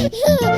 Hehehehe